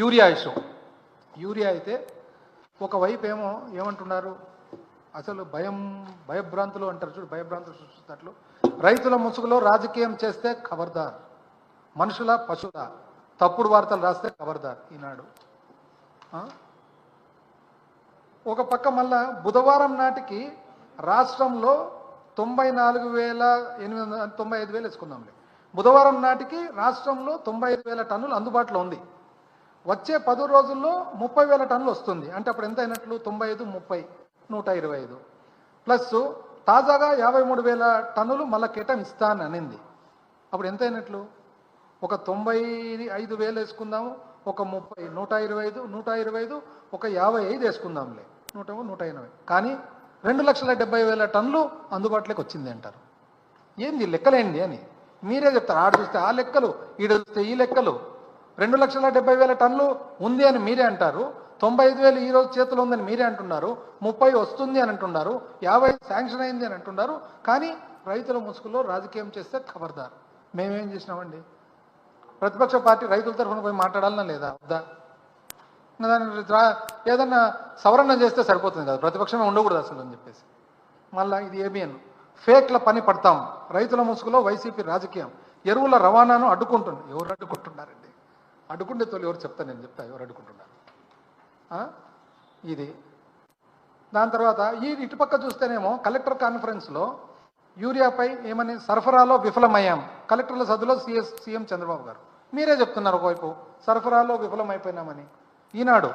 Urea issue. Urea అయితే ఒకవైపు ఏమో ఏమంటున్నారు? అసలు భయం భయభ్రాంతులు అంటారు చూడు భయభ్రాంతులు సృష్టిస్తున్నట్లు. రైతుల ముసుగులో రాజకీయం చేస్తే ఖబర్దార్ మనుషుల పశువుల. తప్పుడు వార్తలు రాస్తే ఖబర్దార్ ఈనాడు. ఒక పక్క మళ్ళా బుధవారం నాటికి రాష్ట్రంలో తొంభై నాలుగు వేల ఎనిమిది వందల తొంభై ఐదు వేలు వేసుకుందాంలే. బుధవారం నాటికి రాష్ట్రంలో తొంభై ఐదు వేల టన్నులు అందుబాటులో ఉంది. వచ్చే పది రోజుల్లో ముప్పై వేల టన్నులు వస్తుంది. అంటే అప్పుడు ఎంత అయినట్లు? తొంభై ఐదు ముప్పై నూట ఇరవై ఐదు. ప్లస్ తాజాగా యాభై మూడు వేల టన్నులు మళ్ళీ కేటాయిస్తాను అనింది. అప్పుడు ఎంత అయినట్లు? ఒక తొంభై ఐదు వేలు వేసుకుందాము ఒక ముప్పై నూట ఇరవై ఐదు నూట ఇరవై ఐదు ఒక యాభై ఐదు వేసుకుందాంలే. నూట నూట ఎనభై. కానీ రెండు లక్షల డెబ్బై వేల టన్నులు అందుబాటులోకి వచ్చింది అంటారు. ఏంది లెక్కలేండి అని? మీరే చెప్తారు. ఆడ చూస్తే ఆ లెక్కలు ఈడ చూస్తే ఈ లెక్కలు. రెండు లక్షల డెబ్బై వేల టన్నులు ఉంది అని మీరే అంటారు తొంభై ఐదు వేలు ఈ రోజు చేతిలో ఉందని మీరే అంటున్నారు ముప్పై వస్తుంది అని అంటున్నారు యాభై శాంక్షన్ అయింది అని అంటున్నారు కానీ రైతుల ముసుగులో రాజకీయం చేస్తే ఖబర్దారు మేమేం చేసినామండి? ప్రతిపక్ష పార్టీ రైతుల తరఫున పోయి మాట్లాడాలన్నా లేదా? వద్దా? దాని దాన్ని ఏదన్నా సవరణ చేస్తే సరిపోతుంది కదా ప్రతిపక్షమే ఉండకూడదు అసలు అని చెప్పేసి. మళ్ళా ఇది ఏబిఎన్ ఫేక్ల పని పడతాం రైతుల ముసుగులో వైసీపీ రాజకీయం ఎరువుల రవాణాను అడ్డుకుంటుంది. ఎవరు అడ్డుకుంటున్నారండి? అడ్డుకుంటే తోలు ఎవరు చెప్తా నేను చెప్తా ఎవరు అడ్డుకుంటున్నారు ఇది. దాని తర్వాత ఈ ఇటుపక్క చూస్తేనేమో కలెక్టర్ కాన్ఫరెన్స్లో యూరియాపై ఏమని సరఫరాలో విఫలమయ్యాం. కలెక్టర్ల సదులో సిఎస్ సీఎం చంద్రబాబు గారు. మీరే చెప్తున్నారు ఒకవైపు సరఫరాలో విఫలమైపోయినామని. ఈనాడు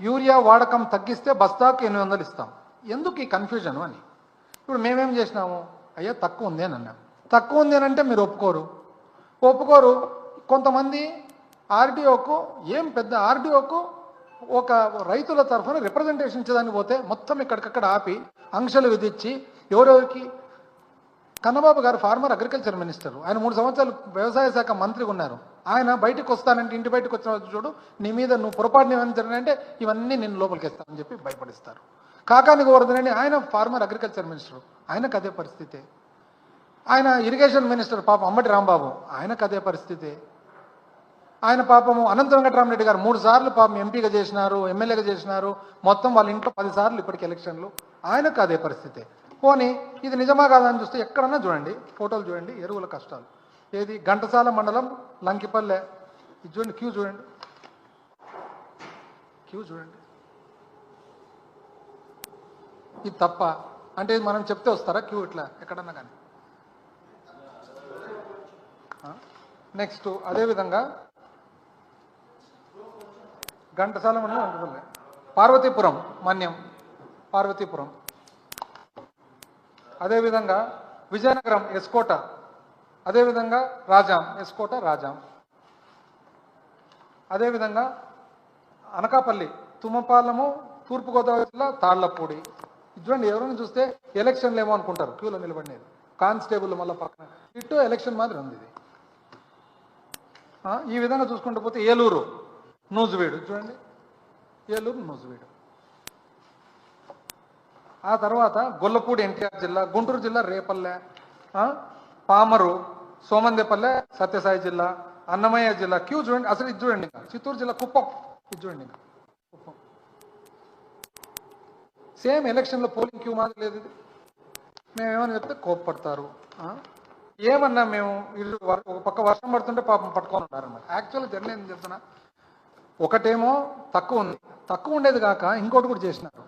యూరియా వాడకం తగ్గిస్తే బస్తాకు ఎనిమిది వందలు ఇస్తాం. ఎందుకు ఈ కన్ఫ్యూజన్ అని? ఇప్పుడు మేమేం చేసినాము? అయ్యా తక్కువ ఉంది అని అన్నాం తక్కువ ఉంది అని అంటే మీరు ఒప్పుకోరు. ఒప్పుకోరు. కొంతమంది ఆర్డీఓకు ఏం పెద్ద ఆర్డీఓకు ఒక రైతుల తరఫున రిప్రజెంటేషన్ ఇచ్చేదానికి పోతే మొత్తం ఇక్కడికక్కడ ఆపి ఆంక్షలు విధించి ఎవరెవరికి కన్నబాబు గారు ఫార్మర్ అగ్రికల్చర్ మినిస్టర్ ఆయన మూడు సంవత్సరాలు వ్యవసాయ శాఖ మంత్రిగా ఉన్నారు. ఆయన బయటకు వస్తానంటే ఇంటి బయటకు వచ్చిన చూడు నీ మీద నువ్వు పొరపాటున ఏమైనా జరిగినంటే ఇవన్నీ నేను లోపలికి ఇస్తానని చెప్పి భయపడిస్తారు. కాకానికి వరదనండి ఆయన ఫార్మర్ అగ్రికల్చర్ మినిస్టర్ ఆయనకు అదే పరిస్థితే. ఆయన ఇరిగేషన్ మినిస్టర్ పాప అంబటి రాంబాబు ఆయనకు అదే పరిస్థితే. ఆయన పాపము అనంత వెంకటరామరెడ్డి గారు మూడు సార్లు పాపం ఎంపీగా చేసినారు ఎమ్మెల్యేగా చేసినారు. మొత్తం వాళ్ళ ఇంట్లో పది సార్లు ఇప్పటికి ఎలక్షన్లు ఆయనకు అదే పరిస్థితి. పోనీ ఇది నిజమా కాదని చూస్తే ఎక్కడన్నా చూడండి ఫోటోలు చూడండి ఎరువుల కష్టాలు. ఏది? ఘంటసాల మండలం లంకిపల్లె. ఇది చూడండి క్యూ చూడండి. క్యూ చూడండి. ఇది తప్ప. అంటే మనం చెప్తే వస్తారా క్యూ ఇట్లా? ఎక్కడన్నా కానీ. నెక్స్ట్ అదేవిధంగా ఘంటసాల మనం లంకిపల్లె పార్వతీపురం మన్యం. పార్వతీపురం. అదేవిధంగా విజయనగరం ఎస్కోట. అదేవిధంగా రాజాం ఎస్కోట రాజాం. అదేవిధంగా అనకాపల్లి తుమ్మపాలెము తూర్పుగోదావరి జిల్లా తాళ్ళపూడి. ఇది చూడండి ఎవరైనా చూస్తే ఎలక్షన్లు ఏమో అనుకుంటారు క్యూలో నిలబడినది. కానిస్టేబుల్ మళ్ళీ పక్కన. ఇటు ఎలక్షన్ మాదిరి ఉంది ఇది. ఈ విధంగా చూసుకుంటూ పోతే ఏలూరు. నూజివీడు చూడండి. ఏలూరు నూజువీడు. ఆ తర్వాత గొల్లపూడి ఎన్టీఆర్ జిల్లా గుంటూరు జిల్లా రేపల్లె ఆ, పామరు సోమందేపల్లె సత్యసాయి జిల్లా అన్నమయ్య జిల్లా క్యూ చూడండి. అసలు ఇది చూడండి చిత్తూరు జిల్లా కుప్పం. ఇది చూడండి కుప్పం. సేమ్ ఎలక్షన్లో పోలింగ్ క్యూ మాది లేదు ఇది. మేమేమని చెప్తే కోప్పడతారు. ఏమన్నా మేము వీళ్ళు ఒక పక్క వర్షం పడుతుంటే పాపం పట్టుకొని ఉన్నారు యాక్చువల్గా జర్నీ ఏం చెప్తున్నా. ఒకటేమో తక్కువ ఉంది. తక్కువ ఉండేది కాక ఇంకోటి కూడా చేసినారు.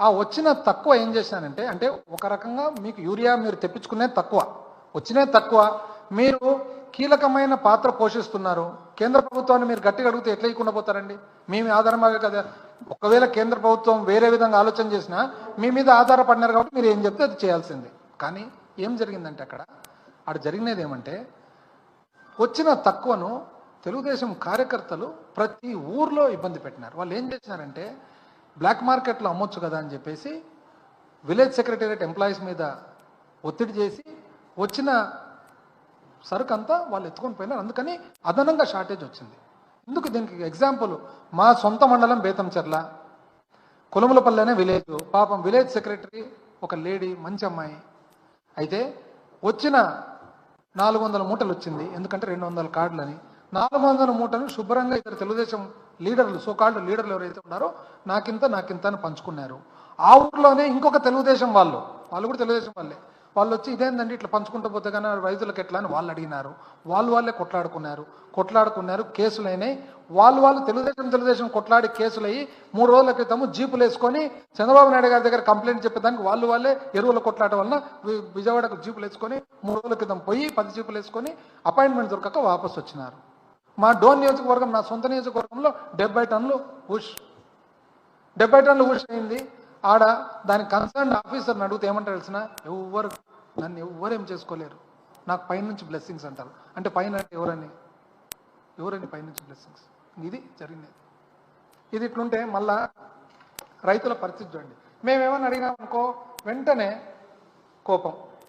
ఆ వచ్చిన తక్కువ ఏం చేశానంటే అంటే ఒక రకంగా మీకు యూరియా మీరు తెప్పించుకునేది తక్కువ. వచ్చినది తక్కువ. మీరు కీలకమైన పాత్ర పోషిస్తున్నారు. కేంద్ర ప్రభుత్వాన్ని మీరు గట్టిగా అడిగితే ఎట్లా ఇవ్వకుండా పోతారండి? మేము ఆధారమాగే కదా. ఒకవేళ కేంద్ర ప్రభుత్వం వేరే విధంగా ఆలోచన చేసినా మీ మీద ఆధారపడినారు కాబట్టి మీరు ఏం చెప్తే అది చేయాల్సిందే. కానీ ఏం జరిగిందంటే అక్కడ అక్కడ జరిగినది ఏమంటే వచ్చిన తక్కువను తెలుగుదేశం కార్యకర్తలు ప్రతి ఊర్లో ఇబ్బంది పెట్టినారు. వాళ్ళు ఏం చేసినారంటే బ్లాక్ మార్కెట్లో అమ్మొచ్చు కదా అని చెప్పేసి విలేజ్ సెక్రటేరియట్ ఎంప్లాయీస్ మీద ఒత్తిడి చేసి వచ్చిన సరుకు అంతా వాళ్ళు ఎత్తుకొని పోయినారు. అందుకని అదనంగా షార్టేజ్ వచ్చింది. ఎందుకు దీనికి ఎగ్జాంపుల్ మా సొంత మండలం బేతంచెర్ల కులములపల్లెనే విలేజ్ పాపం విలేజ్ సెక్రటరీ ఒక లేడీ మంచి అమ్మాయి. అయితే వచ్చిన నాలుగు వందల మూటలు వచ్చింది. ఎందుకంటే రెండు వందల కార్డులని. నాలుగు వందల మూటను శుభ్రంగా ఇద్దరు తెలుగుదేశం లీడర్లు సోకాల్డ్ లీడర్లు ఎవరైతే ఉన్నారో నాకింత నాకింత అని పంచుకున్నారు. ఆ ఊర్లోనే ఇంకొక తెలుగుదేశం వాళ్ళు వాళ్ళు కూడా తెలుగుదేశం వాళ్ళే. వాళ్ళు వచ్చి ఇదేందండి ఇట్లా పంచుకుంటూ పోతే కానీ రైతులకు ఎట్లా అని వాళ్ళు అడిగినారు. వాళ్ళు వాళ్ళే కొట్లాడుకున్నారు. కొట్లాడుకున్నారు కేసులు అయినాయి వాళ్ళు వాళ్ళు తెలుగుదేశం తెలుగుదేశం కొట్లాడి కేసులయ్యి మూడు రోజుల క్రితము జీపులు వేసుకొని చంద్రబాబు నాయుడు గారి దగ్గర కంప్లైంట్ చెప్పేదానికి వాళ్ళు వాళ్ళే ఎరువుల కొట్లాట వలన విజయవాడకు జీపులు వేసుకొని మూడు రోజుల క్రితం పోయి పది జీపులు వేసుకొని అపాయింట్మెంట్ దొరకక వాపసు వచ్చినారు మా డోన్ నియోజకవర్గం నా సొంత నియోజకవర్గంలో డెబ్బై టన్నులు ఉష్ డెబ్బై టన్నులు ఉష్ అయింది. ఆడ దాని కన్సర్న్ ఆఫీసర్ని అడిగితే ఏమంటారు తెలిసిన? ఎవ్వరు నన్ను ఎవ్వరు ఏం చేసుకోలేరు. నాకు పైనుంచి బ్లెస్సింగ్స్ అంటారు. అంటే పైన అంటే ఎవరని? ఎవరని పైనుంచి బ్లెస్సింగ్స్ ఇది జరిగినది. ఇది ఇట్లుంటే మళ్ళా రైతుల పరిస్థితి చూడండి. మేమేమని అడిగినాం అనుకో వెంటనే కోపం.